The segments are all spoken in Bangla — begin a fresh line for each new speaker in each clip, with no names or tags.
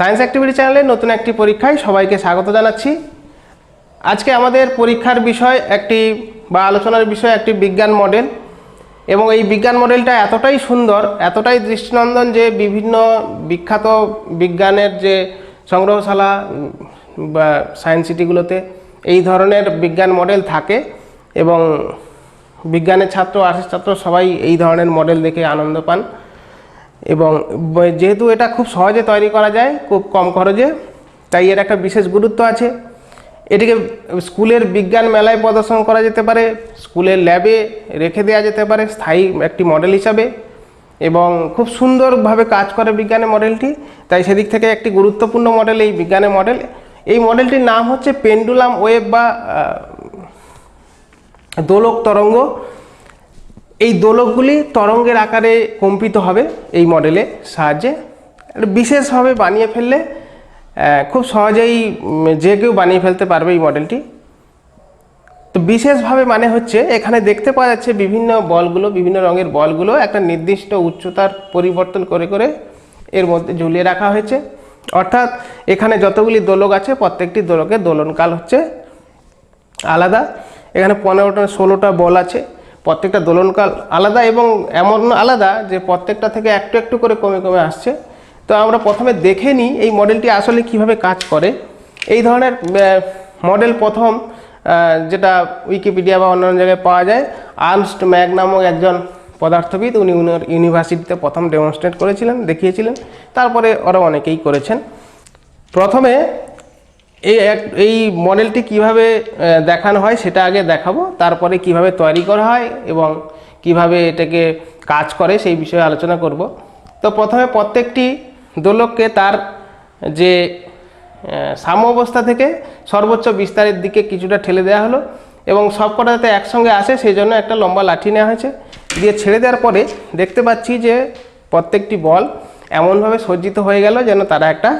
সায়েন্স অ্যাক্টিভিটি চ্যানেলে নতুন একটি পরীক্ষায় সবাইকে স্বাগত জানাচ্ছি। আজকে আমাদের পরীক্ষার বিষয় একটি বা আলোচনার বিষয় একটি বিজ্ঞান মডেল এবং এই বিজ্ঞান মডেলটা এতটাই সুন্দর, এতটাই দৃষ্টিনন্দন যে বিভিন্ন বিখ্যাত বিজ্ঞানের যে সংগ্রহশালা বা সায়েন্স সিটিগুলোতে এই ধরনের বিজ্ঞান মডেল থাকে এবং বিজ্ঞানের ছাত্র আর্টসের ছাত্র সবাই এই ধরনের মডেল দেখে আনন্দ পান। এবং যেহেতু এটা খুব সহজে তৈরি করা যায়, খুব কম খরচে, তাই এর একটা বিশেষ গুরুত্ব আছে। এটিকে স্কুলের বিজ্ঞান মেলায় প্রদর্শন করা যেতে পারে, স্কুলের ল্যাবে রেখে দেওয়া যেতে পারে স্থায়ী একটি মডেল হিসাবে এবং খুব সুন্দরভাবে কাজ করে বিজ্ঞানের মডেলটি তাই সেদিক থেকে একটি গুরুত্বপূর্ণ মডেল এই বিজ্ঞানের মডেল এই মডেলটির নাম হচ্ছে পেন্ডুলাম ওয়েব বা দোলক তরঙ্গ। এই দোলকগুলি তরঙ্গের আকারে কম্পিত হবে এই মডেলের সাহায্যে। বিশেষভাবে বানিয়ে ফেললে খুব সহজেই যে কেউ বানিয়ে ফেলতে পারবে এই মডেলটি। তো বিশেষভাবে মানে হচ্ছে, এখানে দেখতে পাওয়া যাচ্ছে বিভিন্ন বলগুলো, বিভিন্ন রঙের বলগুলো একটা নির্দিষ্ট উচ্চতার পরিবর্তন করে করে এর মধ্যে ঝুলিয়ে রাখা হয়েছে। অর্থাৎ এখানে যতগুলি দোলক আছে, প্রত্যেকটি দোলকের দোলনকাল হচ্ছে আলাদা। এখানে পনেরোটা, ষোলোটা বল আছে। প্রত্যেকটা দোলনকাল আলাদা এবং এমন আলাদা যে প্রত্যেকটা থেকে একটু একটু করে কমে কমে আসছে। তো আমরা প্রথমে দেখে নিই এই মডেলটি আসলে কীভাবে কাজ করে। এই ধরনের মডেল প্রথম যেটা উইকিপিডিয়া বা অন্যান্য জায়গায় পাওয়া যায়। আর্নস্ট ম্যাগ নামক একজন পদার্থবিদ, উনি উনার ইউনিভার্সিটিতে প্রথম ডেমনস্ট্রেট করেছিলেন, দেখিয়েছিলেন। তারপরে ওরা অনেকেই করেছেন। প্রথমে এই এক, এই মডেলটি কীভাবে দেখানো হয় সেটা আগে দেখাবো, তারপরে কীভাবে তৈরি করা হয় এবং কীভাবে এটাকে কাজ করে সেই বিষয়ে আলোচনা করব। তো প্রথমে প্রত্যেকটি দোলককে তার যে সাম্য অবস্থা থেকে সর্বোচ্চ বিস্তারের দিকে কিছুটা ঠেলে দেওয়া হলো এবং সব কটা যাতে একসঙ্গে আসে সেই জন্য একটা লম্বা লাঠি নেওয়া হয়েছে। দিয়ে ছেড়ে দেওয়ার পরে দেখতে পাচ্ছি যে প্রত্যেকটি বল এমনভাবে সজ্জিত হয়ে গেল যেন তারা একটা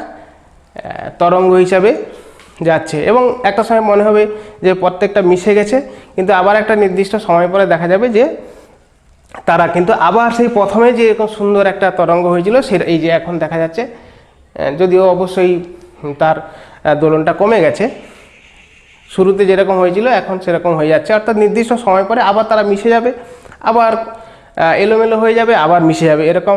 তরঙ্গ হিসাবে যাচ্ছে। এবং একটা সময় মনে হবে যে প্রত্যেকটা মিশে গেছে, কিন্তু আবার একটা নির্দিষ্ট সময় পরে দেখা যাবে যে তারা কিন্তু আবার সেই প্রথমে যে এরকম সুন্দর একটা তরঙ্গ হয়েছিল সে এই যে এখন দেখা যাচ্ছে যদিও অবশ্যই তার দোলনটা কমে গেছে। শুরুতে যেরকম হয়েছিল, এখন সেরকম হয়ে যাচ্ছে। অর্থাৎ নির্দিষ্ট সময় পরে আবার তারা মিশে যাবে, আবার এলোমেলো হয়ে যাবে, আবার মিশে যাবে। এরকম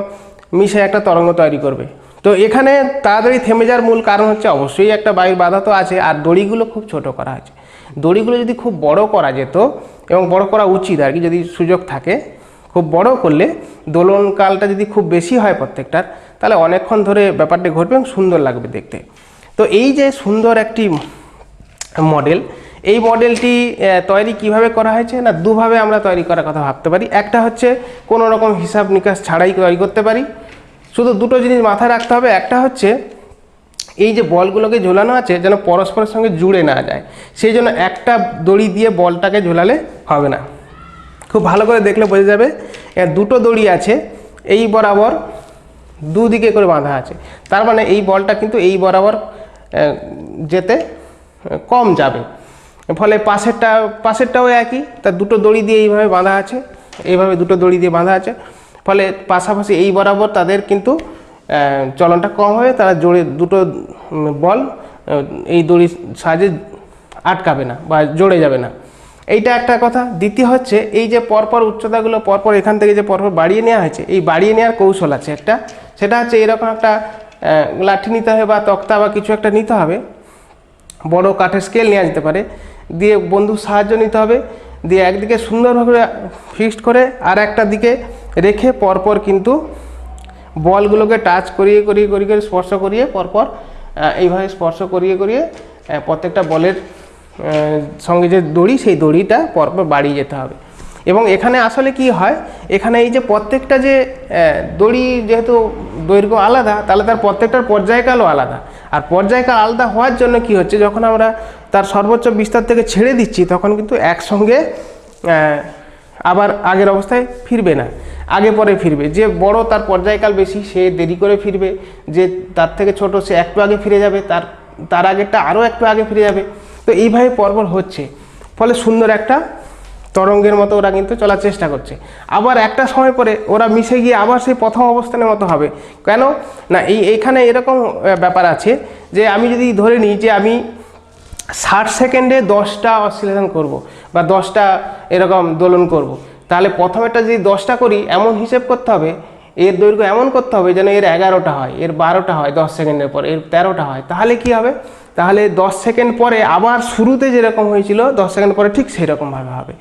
মিশে একটা তরঙ্গ তৈরি করবে। তো এখানে তাড়াতাড়ি থেমে যাওয়ার মূল কারণ হচ্ছে অবশ্যই একটা বায়ুর বাধা তো আছে, আর দড়িগুলো খুব ছোট করা হয়েছে দড়িগুলো যদি খুব বড় করা যেত এবং বড় করা উচিত আর কি, যদি সুযোগ থাকে, খুব বড় করলে দোলনকালটা যদি খুব বেশি হয় প্রত্যেকটার, তাহলে অনেকক্ষণ ধরে ব্যাপারটা ঘটবে এবং সুন্দর লাগবে দেখতে। তো এই যে সুন্দর একটি মডেল, এই মডেলটি তৈরি কীভাবে করা হয়েছে না দুভাবে আমরা তৈরি করার কথা ভাবতে পারি। একটা হচ্ছে কোনো রকম হিসাব নিকাশ ছাড়াই তৈরি করতে পারি শুধু দুটো জিনিস মাথায় রাখতে হবে। একটা হচ্ছে, এই যে বলগুলোকে ঝোলানো আছে যেন পরস্পরের সঙ্গে জুড়ে না যায়। সেই জন্য একটা দড়ি দিয়ে বলটাকে ঝোলালে হবে না। খুব ভালো করে দেখলে বোঝা যাবে দুটো দড়ি আছে, এই বরাবর দুদিকে করে বাঁধা আছে। তার মানে এই বলটা কিন্তু এই বরাবর যেতে কম যাবে। ফলে পাশেরটা, পাশেরটাও একই তার দুটো দড়ি দিয়ে এইভাবে বাঁধা আছে, এইভাবে দুটো দড়ি দিয়ে বাঁধা আছে। ফলে পাশাপাশি এই বরাবর তাদের কিন্তু চলনটা কম হবে তারা জোরে দুটো বল এই দড়ির সাহায্যে আটকাবে না বা জোরে যাবে না। এইটা একটা কথা। দ্বিতীয় হচ্ছে এই যে পরপর উচ্চতাগুলো পরপর এখান থেকে যে পরপর বাড়িয়ে নেওয়া হয়েছে, এই বাড়িয়ে নেওয়ার কৌশল আছে একটা। সেটা হচ্ছে এরকম একটা লাঠি নিতে হবে বা তক্তা বা কিছু একটা নিতে হবে। বড় কাঠের স্কেল নেওয়া যেতে পারে। দিয়ে বন্ধুর সাহায্য নিতে হবে। দিয়ে একদিকে সুন্দরভাবে ফিক্সড করে আর একটা দিকে রেখে পরপর কিন্তু বলগুলোকে টাচ করিয়ে করিয়ে করিয়ে করে স্পর্শ করিয়ে পরপর এইভাবে স্পর্শ করিয়ে করিয়ে প্রত্যেকটা বলের সঙ্গে যে দড়ি, সেই দড়িটা পরপর বাড়িয়ে যেতে হবে। এবং এখানে আসলে কি হয়, এখানে এই যে প্রত্যেকটা যে দড়ি যেহেতু দৈর্ঘ্য আলাদা, তাহলে তার প্রত্যেকটার পর্যায়কালও আলাদা। আর পর্যায়কাল আলাদা হওয়ার জন্য কি হচ্ছে, যখন আমরা তার সর্বোচ্চ বিস্তার থেকে ছেড়ে দিচ্ছি, তখন কিন্তু একসঙ্গে আবার আগের অবস্থায় ফিরবে না। আগে পরে ফিরবে। যে বড় তার পর্যায়কাল বেশি, সে দেরি করে ফিরবে। যে তার থেকে ছোট, সে একটু আগে ফিরে যাবে। তার তার আগেরটা আরও একটু আগে ফিরে যাবে। তো এইভাবে পরপর হচ্ছে। ফলে সুন্দর একটা তরঙ্গের মতো ওরা কিন্তু চলার চেষ্টা করছে। আবার একটা সময় পরে ওরা মিশে গিয়ে আবার সেই প্রথম অবস্থানের মতো হবে। কেন? না, এই, এইখানে এরকম ব্যাপার আছে যে আমি যদি ধরে নিই যে আমি ষাট সেকেন্ডে দশটা অসিলেশন করব বা দশটা এরকম দোলন করব। তাহলে প্রথমেরটা যদি দশটা করি, এমন হিসেব করতে হবে, এর দৈর্ঘ্য এমন করতে হবে যেন এর এগারোটা হয়, এর বারোটা হয় দশ সেকেন্ডের পর, এর তেরোটা হয়। তাহলে কি হবে? তাহলে দশ সেকেন্ড পরে আবার শুরুতে যেরকম হয়েছিল, দশ সেকেন্ড পরে ঠিক সেই রকমভাবে হবে।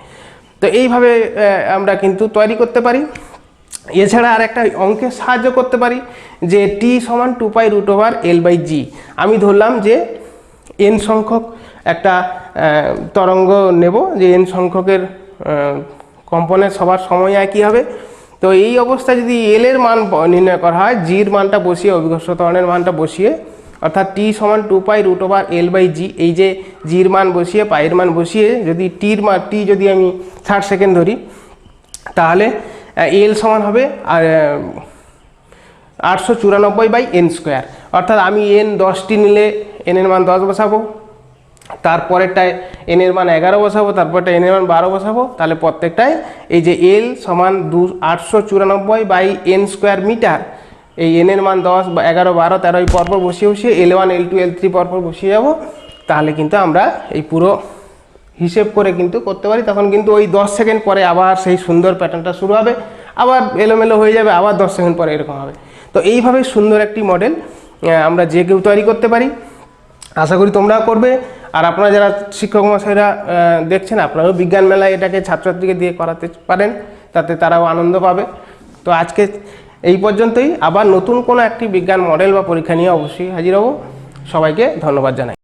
তো এইভাবে আমরা কিন্তু তৈরি করতে পারি। এছাড়া আর একটা অঙ্কের সাহায্য করতে পারি যে টি সমান two pi root over L by G আমি ধরলাম যে এন সংখ্যক একটা তরঙ্গ নেব, যে এন সংখ্যকের কম্পনের সবার সময় একই হবে। তো এই অবস্থায় যদি এল এর মান নির্ণয় করা হয় জির মানটা বসিয়ে অভিঘর্ষ ত্বরণের মানটা বসিয়ে, অর্থাৎ টি সমান two pi root over L by G এই যে জির মান বসিয়ে পায়ের মান বসিয়ে যদি টির মান টি যদি আমি ষাট সেকেন্ড ধরি, তাহলে এল সমান হবে, আর আটশো চুরানব্বই বাই এন স্কোয়ার অর্থাৎ আমি এন দশটি নিলে এন এর মান দশ বসাবো। তারপরেরটায় এন এর মান এগারো বসাবো তারপরটা এন এর মান বারো বসাবো, তাহলে প্রত্যেকটায় এই যে এল সমান দু, আটশো চুরানব্বই বাই এন স্কোয়ার মিটার এই এন এর মান দশ বা এগারো, বারো তেরো এই পরপর বসিয়ে বসিয়ে L one L two L three পরপর বসিয়ে যাব, তাহলে কিন্তু আমরা এই পুরো হিসেব করে কিন্তু করতে পারি। তখন কিন্তু ওই দশ সেকেন্ড পরে আবার সেই সুন্দর প্যাটার্নটা শুরু হবে, আবার এলোমেলো হয়ে যাবে, আবার দশ সেকেন্ড পরে এরকম হবে। তো এইভাবে সুন্দর একটি মডেল আমরা যে কেউ তৈরি করতে পারি। আশা করি তোমরাও করবে। আর আপনারা যারা শিক্ষক মশাইরা দেখছেন, আপনারাও বিজ্ঞান মেলায় এটাকে ছাত্রছাত্রীকে দিয়ে করাতে পারেন, তাতে তারাও আনন্দ পাবে। তো আজকে এই পর্যন্তই। আবার নতুন কোনো একটি বিজ্ঞান মডেল বা পরীক্ষা নিয়ে অবশ্যই হাজির হব। সবাইকে ধন্যবাদ জানাই।